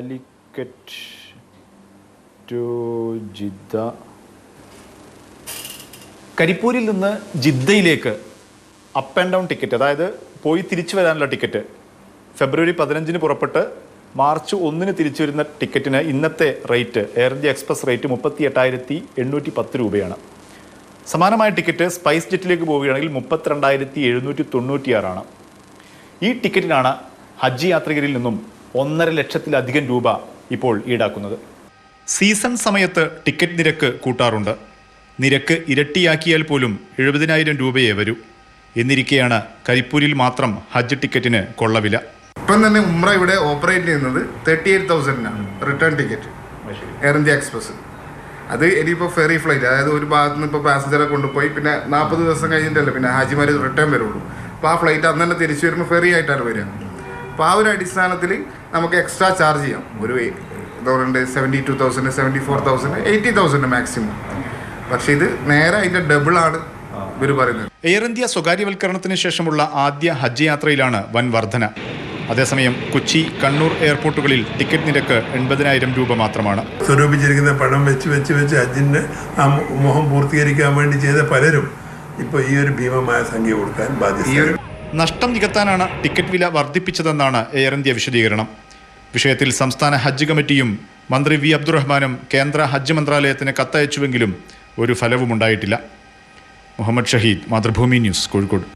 Calicut to Jeddah കരിപ്പൂരിൽ നിന്ന് ജിദ്ദയിലേക്ക് അപ്പ് ആൻഡ് ഡൗൺ ടിക്കറ്റ് അതായത് പോയി തിരിച്ചു വരാനുള്ള ടിക്കറ്റ് ഫെബ്രുവരി പതിനഞ്ചിന് പുറപ്പെട്ട് മാർച്ച് ഒന്നിന് തിരിച്ചു വരുന്ന ടിക്കറ്റിന് ഇന്നത്തെ rate Air India Express rate മുപ്പത്തി എട്ടായിരത്തി എണ്ണൂറ്റി പത്ത് രൂപയാണ്. സമാനമായ ടിക്കറ്റ് സ്പൈസ് ജെറ്റിലേക്ക് പോവുകയാണെങ്കിൽ മുപ്പത്തിരണ്ടായിരത്തി എഴുന്നൂറ്റി തൊണ്ണൂറ്റിയാറാണ് ഈ ടിക്കറ്റിനാണ് ഹജ്ജ് യാത്രികരിൽ നിന്നും ഒന്നര ലക്ഷത്തിലധികം രൂപ ഇപ്പോൾ ഈടാക്കുന്നത്. സീസൺ സമയത്ത് ടിക്കറ്റ് നിരക്ക് കൂട്ടാറുണ്ട്. നിരക്ക് ഇരട്ടിയാക്കിയാൽ പോലും എഴുപതിനായിരം രൂപയേ വരൂ. എന്നിരിക്കെയാണ് കരിപ്പൂരിൽ മാത്രം ഹജ്ജ് ടിക്കറ്റിന് കൊള്ളവില. ഇപ്പം തന്നെ ഉമ്ര ഇവിടെ ഓപ്പറേറ്റ് ചെയ്യുന്നത് thirty eight തൗസൻഡിനാണ് return ticket Air India Express അത് ഇനിയിപ്പോൾ ഫെറി ഫ്ലൈറ്റ് അതായത് ഒരു ഭാഗത്ത് നിന്ന് ഇപ്പോൾ പാസഞ്ചറെ കൊണ്ടുപോയി പിന്നെ നാൽപ്പത് ദിവസം കഴിഞ്ഞിട്ടല്ലേ പിന്നെ ഹാജിമാർ റിട്ടേൺ വരുള്ളൂ. അപ്പോൾ ആ ഫ്ലൈറ്റ് അന്ന് തന്നെ തിരിച്ചു വരുമ്പോൾ ഫെറി ആയിട്ടാണ് വരിക. അപ്പോൾ ആ ഒരു അടിസ്ഥാനത്തിൽ നമുക്ക് എക്സ്ട്രാ ചാർജ് ചെയ്യാം. ഒരു എന്താ പറയുക seventy two thousand seventy four thousand eighty thousand maximum പക്ഷേ ഇത് നേരെ അതിന്റെ ഡബിളാണ് ഇവർ പറയുന്നത്. എയർ ഇന്ത്യ സ്വകാര്യവൽക്കരണത്തിന് ശേഷമുള്ള ആദ്യ ഹജ്ജ് യാത്രയിലാണ് വൻ വർധന. അതേസമയം കൊച്ചി കണ്ണൂർ എയർപോർട്ടുകളിൽ ടിക്കറ്റ് നിരക്ക് എൺപതിനായിരം രൂപ മാത്രമാണ്. സ്വരൂപിച്ചിരിക്കുന്ന പണം വെച്ച് വെച്ച് വെച്ച് ഹജ്ജിന്റെ ആ മുഖം മോഹം പൂർത്തീകരിക്കാൻ വേണ്ടി ചെയ്ത പലരും ഇപ്പോൾ ഈ ഒരു ഭീമമായ സംഖ്യ കൊടുക്കാൻ ഒരു നഷ്ടം നികത്താനാണ് ടിക്കറ്റ് വില വർദ്ധിപ്പിച്ചതെന്നാണ് എയർ ഇന്ത്യ വിശദീകരണം. വിഷയത്തിൽ സംസ്ഥാന ഹജ്ജ് കമ്മിറ്റിയും മന്ത്രി വി അബ്ദുറഹ്മാനും കേന്ദ്ര ഹജ്ജ് മന്ത്രാലയത്തിന് കത്തയച്ചുവെങ്കിലും ഒരു ഫലവുമുണ്ടായിട്ടില്ല. മുഹമ്മദ് ഷഹീദ് മാതൃഭൂമി ന്യൂസ് കോഴിക്കോട്.